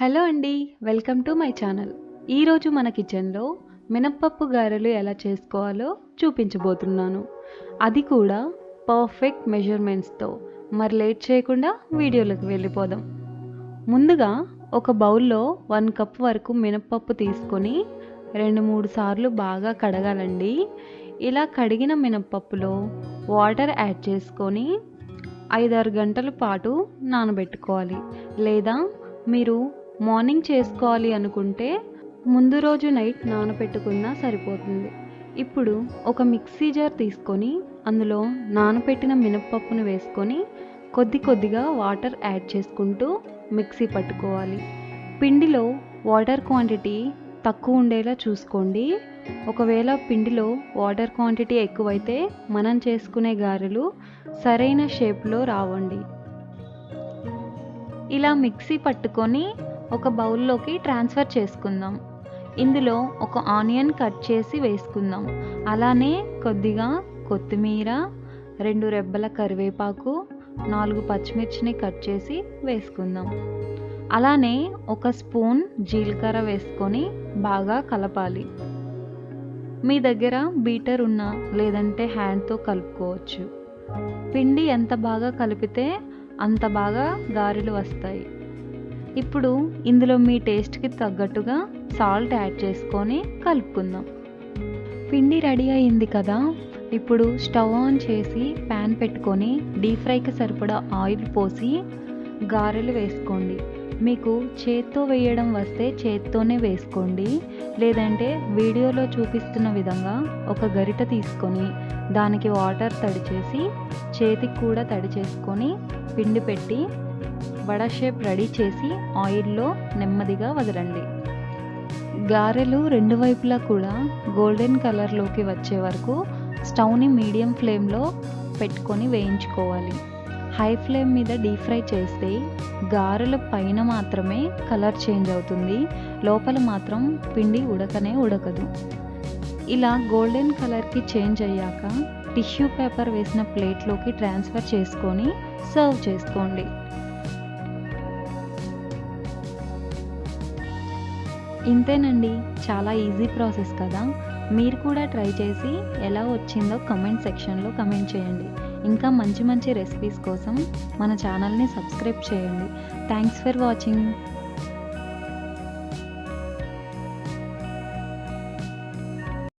Hello అండి welcome to my channel. ఈరోజు మన కిచెన్లో మినప్పప్పు గారెలు ఎలా చేసుకోవాలో చూపించబోతున్నాను. అది కూడా పర్ఫెక్ట్ మెజర్మెంట్స్తో. మరి లేట్ చేయకుండా వీడియోలోకి వెళ్ళిపోదాం. ముందుగా ఒక బౌల్లో వన్ కప్ వరకు మినప్పప్పు తీసుకొని రెండు మూడు సార్లు బాగా కడగాలండి. ఇలా కడిగిన మినప్పప్పులో వాటర్ యాడ్ చేసుకొని ఐదారు గంటల పాటు నానబెట్టుకోవాలి. లేదా మీరు మార్నింగ్ చేసుకోవాలి అనుకుంటే ముందు రోజు నైట్ నానబెట్టుకున్నా సరిపోతుంది. ఇప్పుడు ఒక మిక్సీ జార్ తీసుకొని అందులో నానబెట్టిన మినప్పప్పును వేసుకొని కొద్ది కొద్దిగా వాటర్ యాడ్ చేసుకుంటూ మిక్సీ పట్టుకోవాలి. పిండిలో వాటర్ క్వాంటిటీ తక్కువ ఉండేలా చూసుకోండి. ఒకవేళ పిండిలో వాటర్ క్వాంటిటీ ఎక్కువైతే మనం చేసుకునే గారెలు సరైన షేప్లో రావండి. ఇలా మిక్సీ పట్టుకొని ఒక బౌల్లోకి ట్రాన్స్ఫర్ చేసుకుందాం. ఇందులో ఒక ఆనియన్ కట్ చేసి వేసుకుందాం. అలానే కొద్దిగా కొత్తిమీర రెండు రెబ్బల కరివేపాకు నాలుగు పచ్చిమిర్చిని కట్ చేసి వేసుకుందాం. అలానే ఒక స్పూన్ జీలకర్ర వేసుకొని బాగా కలపాలి. మీ దగ్గర బీటర్ ఉన్నా లేదంటే హ్యాండ్తో కలుపుకోవచ్చు. పిండి ఎంత బాగా కలిపితే అంత బాగా గారెలు వస్తాయి. ఇప్పుడు ఇందులో మీ టేస్ట్కి తగ్గట్టుగా సాల్ట్ యాడ్ చేసుకొని కలుపుకుందాం. పిండి రెడీ అయింది కదా? ఇప్పుడు స్టవ్ ఆన్ చేసి ప్యాన్ పెట్టుకొని డీప్ ఫ్రైకి సరిపడా ఆయిల్ పోసి గారెలు వేసుకోండి. మీకు చేత్తో వేయడం వస్తే చేత్తోనే వేసుకోండి. లేదంటే వీడియోలో చూపిస్తున్న విధంగా ఒక గరిట తీసుకొని దానికి వాటర్ తడి చేసి చేతికి కూడా తడి చేసుకొని పిండి పెట్టి వడ షేప్ రెడీ చేసి ఆయిల్లో నెమ్మదిగా వదలండి. గారెలు రెండు వైపులా కూడా గోల్డెన్ కలర్లోకి వచ్చే వరకు స్టవ్ని మీడియం ఫ్లేమ్లో పెట్టుకొని వేయించుకోవాలి. హై ఫ్లేమ్ మీద డీప్ ఫ్రై చేస్తే గారెల పైన మాత్రమే కలర్ చేంజ్ అవుతుంది. లోపల మాత్రం పిండి ఉడకనే ఉడకదు. ఇలా గోల్డెన్ కలర్కి చేంజ్ అయ్యాక టిష్యూ పేపర్ వేసిన ప్లేట్లోకి ట్రాన్స్ఫర్ చేసుకొని సర్వ్ చేసుకోండి. ఇంతేనండి చాలా ఈజీ ప్రాసెస్ కదా. మీరు కూడా ట్రై చేసి ఎలా వచ్చిందో కమెంట్ సెక్షన్లో కమెంట్ చేయండి. ఇంకా మంచి మంచి రెసిపీస్ కోసం మన ఛానల్ని సబ్స్క్రైబ్ చేయండి. Thanks for watching.